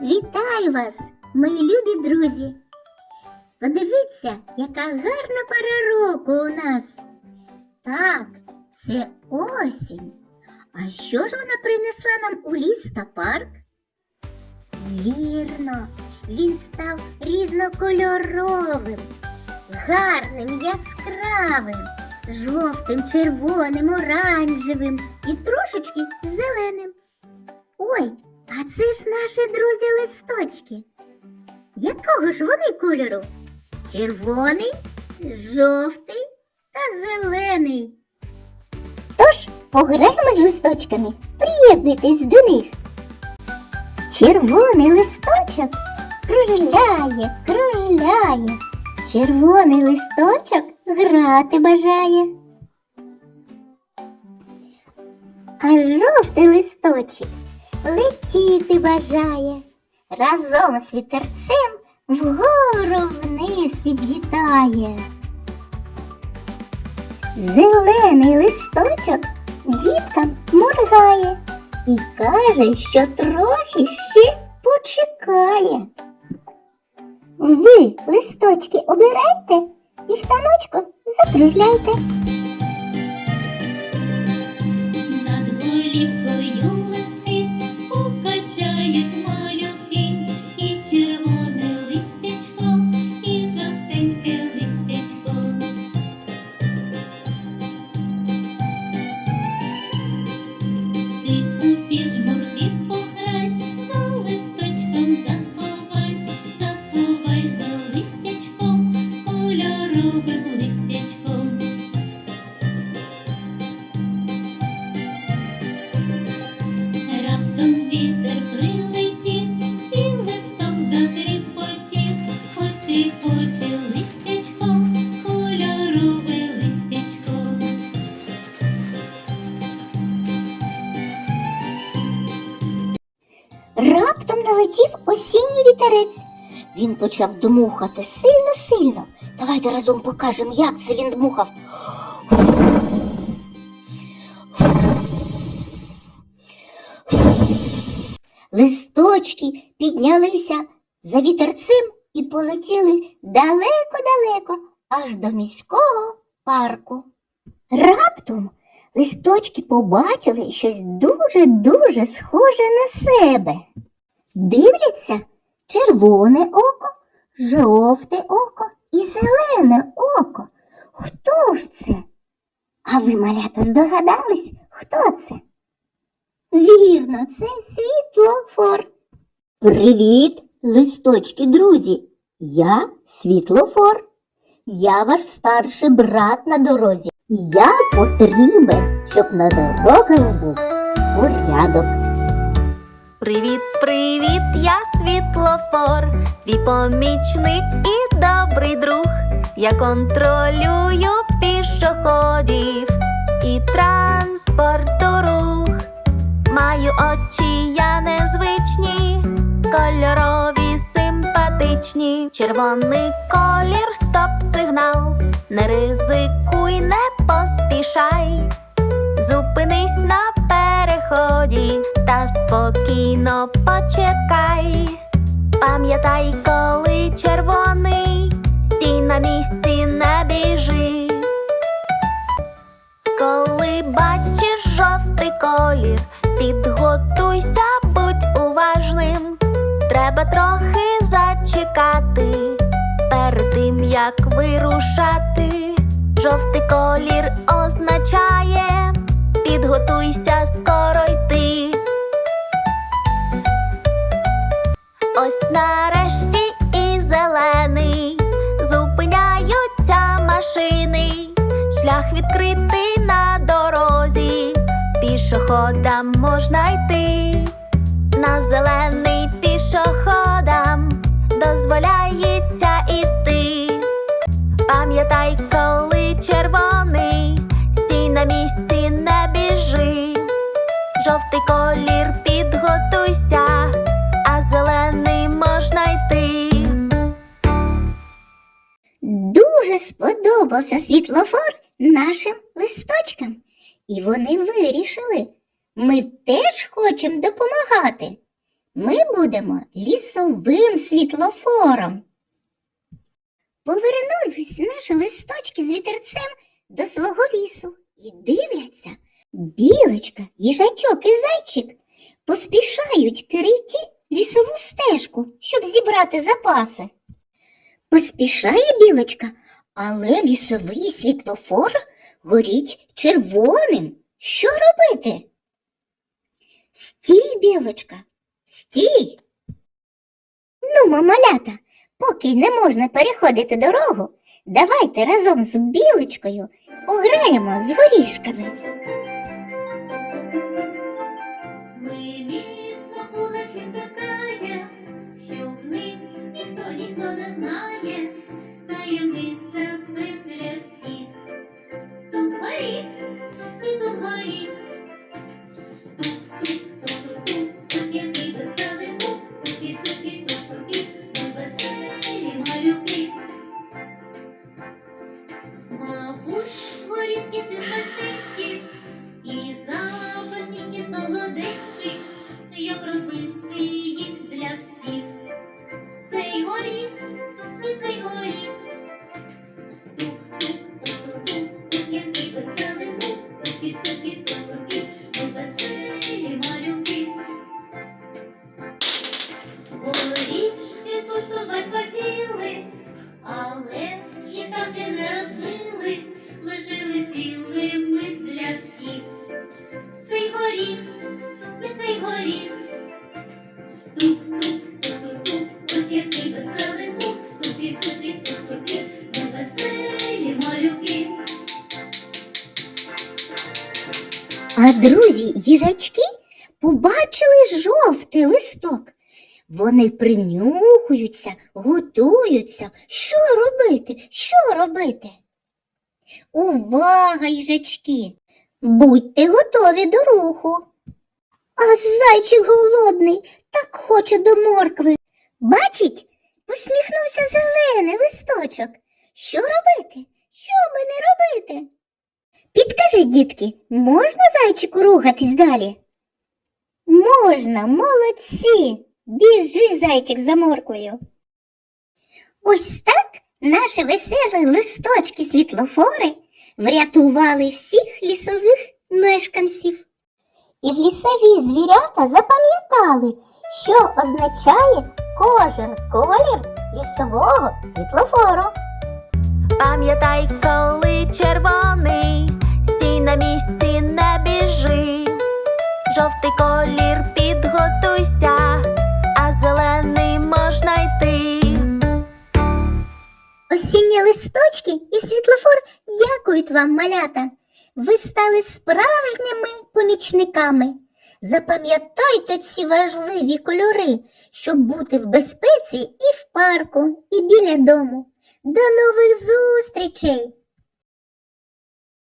Вітаю вас, мої любі друзі! Подивіться, яка гарна пора року у нас. Так, це осінь. А що ж вона принесла нам у ліс та парк? Вірно, він став різнокольоровим, гарним, яскравим, жовтим, червоним, оранжевим і трошечки зеленим. Ой, а це ж наші друзі листочки. Якого ж вони кольору? Червоний, жовтий та зелений. Тож пограємо з листочками, приєднуйтесь до них. Червоний листочок кружляє, кружляє. Червоний листочок грати бажає. А жовтий листочок летіти бажає. Разом з вітерцем вгору вниз підлітає. Зелений листочок діткам моргає і каже, що трохи ще почекає. Ви листочки обирайте і в таночку закружляйте. Тріпоче листячко, кольорове листячко. Раптом налетів осінній вітерець. Він почав дмухати сильно-сильно. Давайте разом покажемо, як це він дмухав. Листочки піднялися за вітерцем і полетіли далеко-далеко, аж до міського парку. Раптом листочки побачили щось дуже-дуже схоже на себе. Дивляться червоне око, жовте око і зелене око. Хто ж це? А ви, малята, здогадались, хто це? Вірно, це світлофор. Привіт, листочки, друзі. Я світлофор. Я ваш старший брат на дорозі. Я потрібен, щоб на дорогах був порядок. Привіт, привіт, я світлофор, твій помічник і добрий друг. Я контролюю пішоходів і транспорту рух. Маю очі Червоний колір, стоп сигнал. Не ризикуй, не поспішай. Зупинись на переході та спокійно почекай. Пам'ятай, коли червоний, стій на місці, не біжи. Коли бачиш жовтий колір, підготуйся, будь уважним. Треба трохи зачекати перед тим, як вирушати. Жовтий колір означає підготуйся скоро йти. Ось нарешті і зелений зупиняються машини, шлях відкритий на дорозі, пішоходам можна йти. На зелений пішоходам Жовтий колір підготуйся, а зелений можна йти. Дуже сподобався світлофор нашим листочкам, і вони вирішили, ми теж хочемо допомагати. Ми будемо лісовим світлофором. Повернулись наші листочки з вітерцем до свого лісу і дивляться, білочка, їжачок і зайчик поспішають перейти лісову стежку, щоб зібрати запаси. Поспішає білочка, але лісовий світлофор горіть червоним. Що робити? Стій, білочка, стій. Ну, мамалята, поки не можна переходити дорогу, давайте разом з білочкою пограємо з горішками. Ми веселі малюки. Мабуть, горішки ці смачненькі, і запашні, і солоденькі, як розбити для всіх. Цей горіх і цей горіх. Який веселий звук, туки-туки-тук-туки, ми А друзі їжачки побачили жовтий листок. Вони принюхуються, готуються. Що робити? Що робити? Увага, їжачки! Будьте готові до руху. А зайчик голодний, так хоче до моркви. Бачить, посміхнувся зелений листочок. Що робити? Що би не робити? Підкажіть, дітки, можна зайчику рухатись далі? Можна, молодці. Біжи, зайчик за морквою. Ось так наші веселі листочки світлофори врятували всіх лісових мешканців. І лісові звірята запам'ятали, що означає кожен колір лісового світлофору. Пам'ятай, коли червоний, стій на місці, не біжи. Жовтий колір підготуйся, а зелений можна йти. Осінні листочки і світлофор дякують вам, малята. Ви стали справжніми помічниками. Запам'ятайте ці важливі кольори, щоб бути в безпеці і в парку, і біля дому. До нових зустрічей!